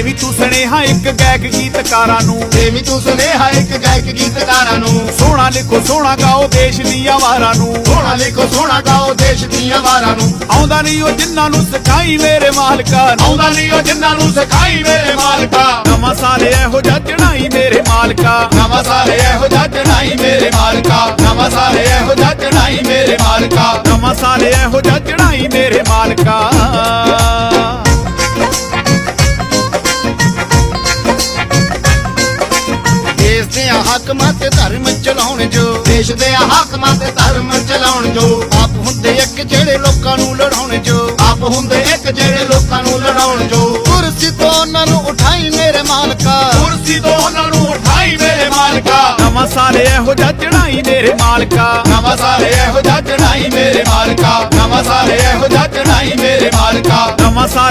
ਦੇ ਵੀ ਤੂੰ ਸੁਨੇਹਾ ਇੱਕ ਗਾਇਕ ਗੀਤਕਾਰਾਂ ਨੂੰ। ਦੇ ਵੀ ਤੂੰ ਸੁਨੇਹਾ ਇੱਕ ਗਾਇਕ ਗੀਤਕਾਰਾਂ ਨੂੰ। ਸੋਹਣਾ ਲਿਖੋ ਸੋਹਣਾ ਗਾਓ ਦੇਸ਼ ਦੀਆਂ ਵਾਰਾਂ ਨੂੰ। ਸੋਹਣਾ ਲਿਖੋ ਸੋਹਣਾ ਗਾਓ ਦੇਸ਼ ਦੀਆਂ ਵਾਰਾਂ ਨੂੰ। ਆਉਂਦਾ ਨਹੀਂ ਉਹ ਜਿਨ੍ਹਾਂ ਨੂੰ ਸਿਖਾਈ ਮੇਰੇ ਮਾਲਕਾ ਆਉਂਦਾ ਨਹੀਂ ਉਹ ਜਿਨ੍ਹਾਂ ਨੂੰ ਸਿਖਾਈ ਮੇਰੇ ਮਾਲਕਾ। ਨਵਾਂ ਸਾਲ ਇਹੋ ਜਿਹਾ ਚੜਾਈ ਮੇਰੇ ਮਾਲਕਾ। ਨਵਾਂ ਸਾਲ ਇਹੋ ਜਿਹਾ ਚੜਾਈ ਮੇਰੇ ਮਾਲਕਾ। ਨਵਾਂ ਸਾਲ ਇਹੋ ਜਿਹਾ ਚੜਾਈ ਮੇਰੇ ਮਾਲਕਾ। ਨਵਾਂ ਸਾਲ ਇਹੋ ਜਿਹਾ ਚੜਾਈ ਮੇਰੇ ਮਾਲਕਾ। ਹਾਕਮਾਂ ਤੇ ਧਰਮ ਚਲਾਉਣ ਜੋ। ਦੇਸ਼ ਦੇ ਹਾਕਮਾਂ ਤੇ ਧਰਮ ਚਲਾਉਣ ਜੋ। ਆਪ ਹੁੰਦੇ ਇੱਕ ਜਿਹੜੇ ਲੋਕਾਂ ਨੂੰ ਲੜਾਉਣ ਜੋ। ਆਪ ਹੁੰਦੇ ਇੱਕ ਜਿਹੜੇ ਲੋਕਾਂ ਨੂੰ ਲੜਾਉਣ ਜੋ। ਕੁਰਸੀ ਤੋਂ ਉਹਨਾਂ ਨੂੰ ਉਠਾਈ ਮੇਰੇ ਮਾਲਕਾ। ਕੁਰਸੀ ਤੋਂ ਉਹਨਾਂ ਨੂੰ ਉਠਾਈ ਮੇਰੇ ਮਾਲਕਾ। ਨਵਾਂ ਸਾਰੇ ਇਹੋ ਜਿਹਾ ਚੜਾਈ ਮੇਰੇ ਮਾਲਕਾ। ਨਵਾਂ ਸਾਰੇ ਇਹੋ ਜਿਹਾ ਚੜਾਈ ਮੇਰੇ ਮਾਲਕਾ। ਨਵਾਂ ਸਾਰੇ ਇਹੋ ਜਿਹਾ ਚੜਾਈ ਮੇਰੇ ਮਾਲਕਾ। ਨਵਾਂ ਸਾਰੇ